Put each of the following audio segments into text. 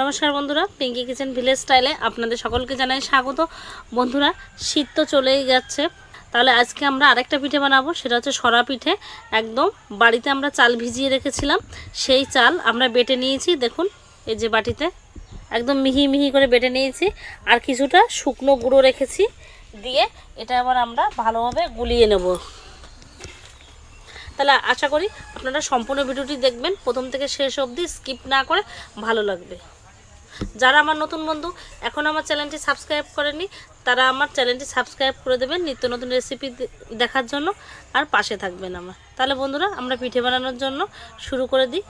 নমস্কার বন্ধুরা Pinki kitchen village স্টাইলে আপনাদের সকলকে জানাই স্বাগত। বন্ধুরা, শীত তো চলেই যাচ্ছে। তাহলে আজকে আমরা আরেকটা পিঠে বানাবো, সেটা হচ্ছে সরা পিঠে। একদম বাড়িতে আমরা চাল ভিজিয়ে রেখেছিলাম, সেই চাল আমরা বেটে নিয়েছি, দেখুন, এই যে বাটিতে। একদম মিহি মিহি করে বেটে নিয়েছি, আর কিছুটা শুকনো গুঁড়ো রেখেছি, দিয়ে এটা আবার আমরা ভালোভাবে গুলিয়ে নেব। তাহলে আশা করি আপনারা সম্পূর্ণ ভিডিওটি দেখবেন, প্রথম থেকে শেষ অবধি স্কিপ না করে ভালো লাগবে। যারা আমার নতুন বন্ধু, এখন আমার চ্যানেলটি সাবস্ক্রাইব করেনি, তারা আমার চ্যানেলটি সাবস্ক্রাইব করে দেবেন নিত্য নতুন রেসিপি দেখার জন্য আর পাশে থাকবেন আমার। তাহলে বন্ধুরা, আমরা পিঠে বানানোর জন্য শুরু করে দিই।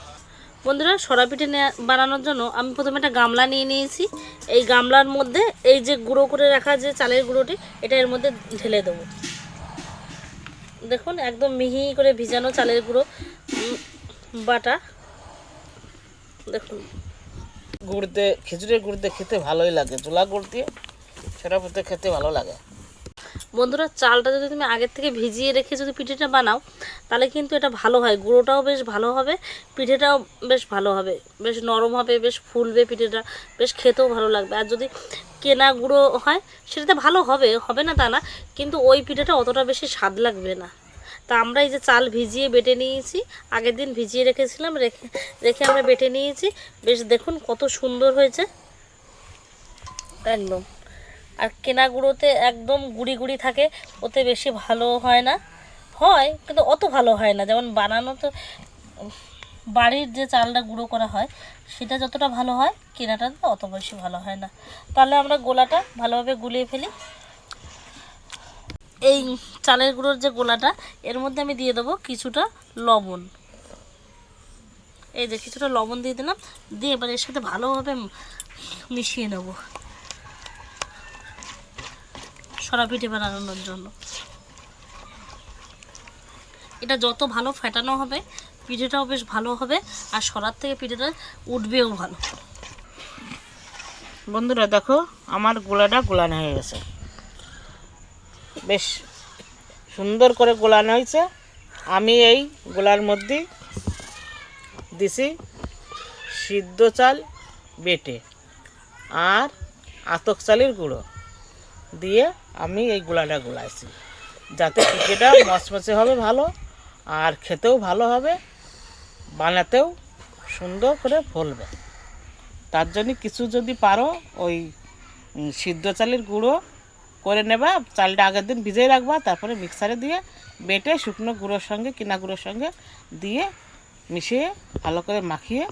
বন্ধুরা, সরা পিঠে বানানোর জন্য আমি প্রথমে একটা গামলা নিয়ে নিয়েছি। এই গামলার মধ্যে এই যে গুঁড়ো করে রাখা যে চালের গুঁড়োটি, এটা এর মধ্যে ঢেলে দেবো। দেখুন, একদম মিহি করে ভিজানো চালের গুঁড়ো বাটা। দেখুন। গুড় দিয়ে খিচুড়ির গুড় দিয়ে খেতে ভালোই লাগে। চুলা গুড় দিয়ে সেটা করতে খেতে ভালো লাগে। বন্ধুরা, চালটা যদি তুমি আগের থেকে ভিজিয়ে রেখে যদি পিঠেটা বানাও, তাহলে কিন্তু এটা ভালো হয়। গুঁড়োটাও বেশ ভালো হবে, পিঠেটাও বেশ ভালো হবে। বেশ নরম হবে, বেশ ফুলবে পিঠেটা, বেশ খেতেও ভালো লাগবে। আর যদি কেনা গুঁড়ো হয়, সেটাতে ভালো হবে হবে না তা না, কিন্তু ওই পিঠেটা অতটা বেশি স্বাদ লাগবে না। তা আমরা এই যে চাল ভিজিয়ে বেটে নিয়েছি, আগের দিন ভিজিয়ে রেখেছিলাম, রেখে রেখে আমরা বেটে নিয়েছি। বেশ দেখুন কত সুন্দর হয়েছে। একদম। আর কেনা গুঁড়োতে একদম গুড়ি গুড়ি থাকে, ওতে বেশি ভালো হয় না। হয়, কিন্তু অত ভালো হয় না। যেমন বানানো তো, বাড়ির যে চালটা গুঁড়ো করা হয়, সেটা যতটা ভালো হয়, কেনাটা অত বেশি ভালো হয় না। তাহলে আমরা গোলাটা ভালোভাবে গুলিয়ে ফেলি। এই চালের গুঁড়োর যে গোলাটা, এর মধ্যে আমি দিয়ে দেবো কিছুটা লবণ। এই যে কিছুটা লবণ দিয়ে দিলাম, দিয়ে এবার এর সাথে ভালোভাবে মিশিয়ে নেব। সরা পিঠে বানানোর জন্য। এটা যত ভালো ফেটানো হবে, পিঠেটাও বেশ ভালো হবে, আর সরার থেকে পিঠেটা উঠবেও ভালো। বন্ধুরা দেখো, আমার গোলাটা গোলানো হয়ে গেছে। বেশ সুন্দর করে গোলানো হয়েছে। আমি এই গোলার মধ্যে দিছি সিদ্ধ চাল, বেটে আর আতক চালের গুঁড়ো দিয়ে আমি এই গোলাটা গোলাইছি। যাতে পিঠেটা মচমচে হবে ভালো আর খেতেও ভালো হবে, বানাতেও সুন্দর করে ফলবে। তার জন্য কিছু যদি পারো, ওই সিদ্ধ চালের গুঁড়ো করে নেবা, চালটা আগের দিন ভিজিয়ে রাখবা, তারপরে মিক্সারে দিয়ে বেটে শুকনো গুঁড়োর সঙ্গে, কিনা গুঁড়োর সঙ্গে দিয়ে মিশিয়ে ভালো করে মাখিয়ে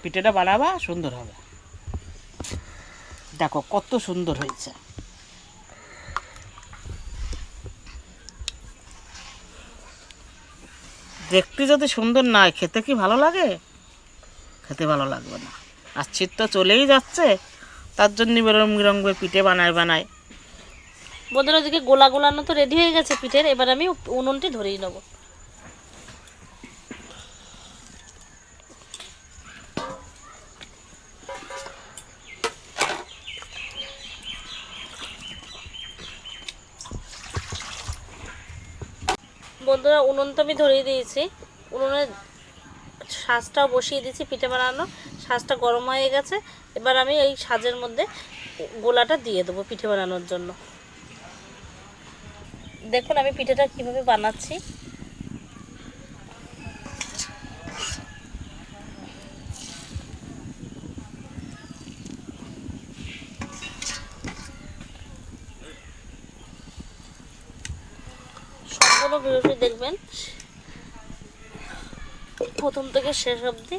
পিঠেটা বানাবা, সুন্দর হবে। দেখো কত সুন্দর হয়েছে। দেখতে যদি সুন্দর না খেতে কি ভালো লাগে? খেতে ভালো লাগবে না। আর শীত তো চলেই যাচ্ছে, তার জন্য বেরম রঙের পিঠে বানায় বানায়। বন্ধুরা ওদিকে গোলা গোলানো তো রেডি হয়ে গেছে পিঠের, এবার আমি উনুনটি ধরিয়ে নেব। বন্ধুরা, উনুন তো আমি ধরিয়ে দিয়েছি। উনুনে সাজটাও বসিয়ে দিয়েছি পিঠে বানানো। সাজটা গরম হয়ে গেছে। এবার আমি এই সাজের মধ্যে গোলাটা দিয়ে দেবো পিঠে বানানোর জন্য। দেখুন আমি পিঠেটা কীভাবে বানাচ্ছি। দেখবেন। প্রথম থেকে শেষ অবধি।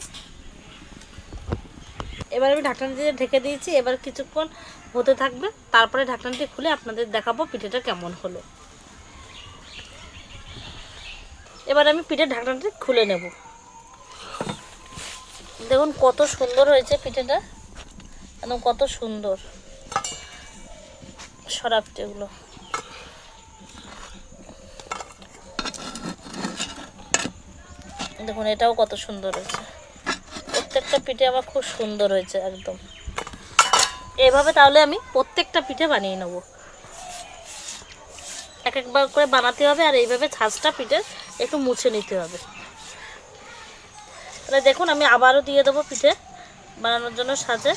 এবার আমি ঢাকনা দিয়ে ঢেকে দিয়েছি। এবার কিছুক্ষণ হতে থাকবে। তারপরে ঢাকনাটি খুলে আপনাদের দেখাবো পিঠেটা কেমন হলো। এবার আমি পিঠের ঢাকনাটি খুলে নেব। দেখুন কত সুন্দর হয়েছে পিঠেটা একদম কত সুন্দর সরা পিঠেগুলো দেখুন, এটাও কত সুন্দর হয়েছে। প্রত্যেকটা পিঠে আমার খুব সুন্দর হয়েছে একদম। এভাবে তাহলে আমি প্রত্যেকটা পিঠে বানিয়ে নেব। এক একবার করে বানাতে হবে, আর এইভাবে ছাঁচটা পিঠে একটু মুছে নিতে হবে। তাহলে দেখুন আমি আবারও দিয়ে দেবো পিঠে বানানোর জন্য সাজে।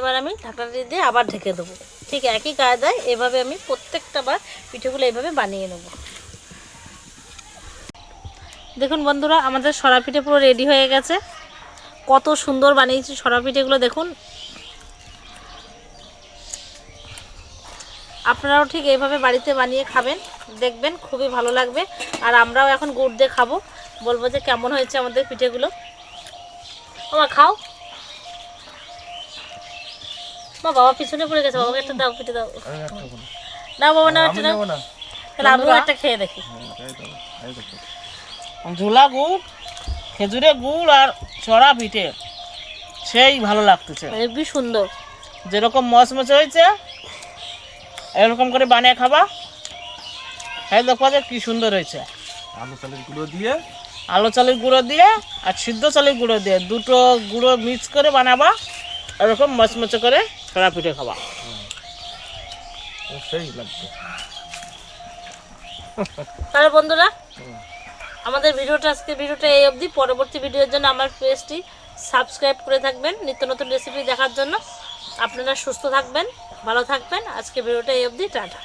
এবার আমি ঢাকনাটি দিয়ে আবার ঢেকে দেবো। ঠিক একই কায়দায় এভাবে আমি প্রত্যেকটা বার পিঠেগুলো এইভাবে বানিয়ে নেব। দেখুন বন্ধুরা, আমাদের সরা পিঠে পুরো রেডি হয়ে গেছে। কত সুন্দর বানিয়েছি সরা পিঠেগুলো দেখুন। আপনারাও ঠিক এইভাবে বাড়িতে বানিয়ে খাবেন, দেখবেন খুবই ভালো লাগবে। আর আমরাও এখন গুড় দিয়ে খাব। বলব যে কেমন হয়েছে আমাদের পিঠেগুলো। ওমা, খাও। মা বাবা পিছনে পড়ে গেছে বাবাকে একটা দাও পিঠে দাও। না বাবা না একটা দাও। তাহলে আমিও একটা খেয়ে দেখি। ঝোলা গুড় খেজুরে গুড় আর চড়া পিঠে। সেই ভালো লাগতেছে। হেবি সুন্দর। যেরকম মচমচে হয়েছে এরকম করে বানিয়ে খাবা। এই দেখো যে কি সুন্দর হয়েছে। আলু চালের গুঁড়ো দিয়ে। আলো চালের গুঁড়ো দিয়ে আর সিদ্ধ চালের গুঁড়ো দিয়ে। দুটো গুঁড়ো মিক্স করে বানাবা। এরকম মচমচে করে চড়া পিঠে খাওয়া সেই লাগবে। তাহলে বন্ধুরা আমাদের ভিডিওটা আজকে ভিডিওটা এই অবধি। পরবর্তী ভিডিওর জন্য আমার পেজটি সাবস্ক্রাইব করে থাকবেন। নিত্য নতুন রেসিপি দেখার জন্য। আপনারা সুস্থ থাকবেন ভালো থাকবেন। আজকে ভিডিওটা এই অবধি। টাটা।